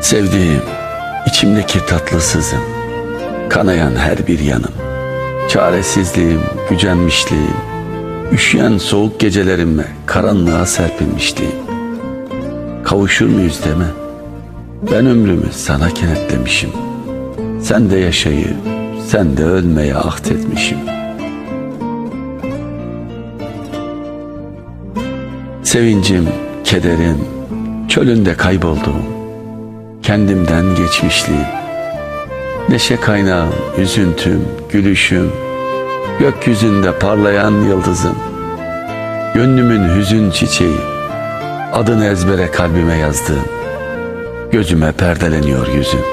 Sevdiğim, içimdeki tatlısızım, kanayan her bir yanım. Çaresizliğim, gücenmişliğim, üşüyen soğuk gecelerime karanlığa serpilmişliğim. Kavuşur muyuz deme, ben ömrümü sana kenetlemişim. Sen de yaşayıp, sen de ölmeye ahdetmişim. Sevincim, kederim, çölünde kaybolduğum, kendimden geçmişliğim. Neşe kaynağım, üzüntüm, gülüşüm, gökyüzünde parlayan yıldızım. Gönlümün hüzün çiçeği, adını ezbere kalbime yazdığım, gözüme perdeleniyor yüzün.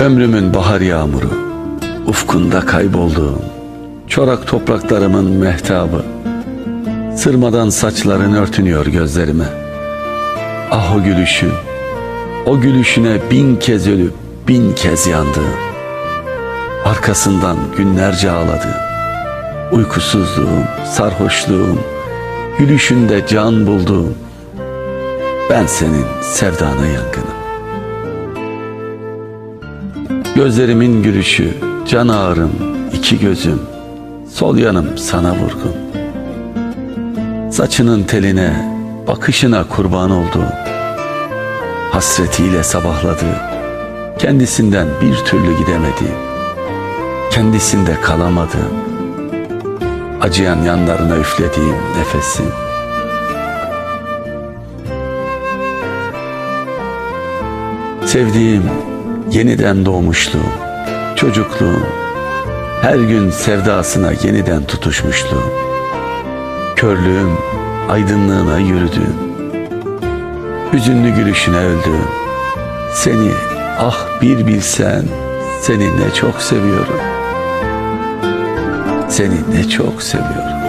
Ömrümün bahar yağmuru, ufkunda kaybolduğum, çorak topraklarımın mehtabı, sırmadan saçların örtünüyor gözlerime. Ah o gülüşün, o gülüşüne bin kez ölüp bin kez yandığım, arkasından günlerce ağladığım, uykusuzluğum, sarhoşluğum, gülüşünde can bulduğum, ben senin sevdana yangınım. Gözlerimin gülüşü, can ağrım, iki gözüm, sol yanım sana vurgun. Saçının teline, bakışına kurban olduğum, hasretiyle sabahladığı, kendisinden bir türlü gidemediğim, kendisinde kalamadığım, acıyan yanlarına üflediğim nefesim. Sevdiğim, yeniden doğmuşluğum, çocukluğum, her gün sevdasına yeniden tutuşmuşluğum, körlüğüm, aydınlığına yürüdüğüm, hüzünlü gülüşüne öldüğüm, seni ah bir bilsen, seni ne çok seviyorum, seni ne çok seviyorum.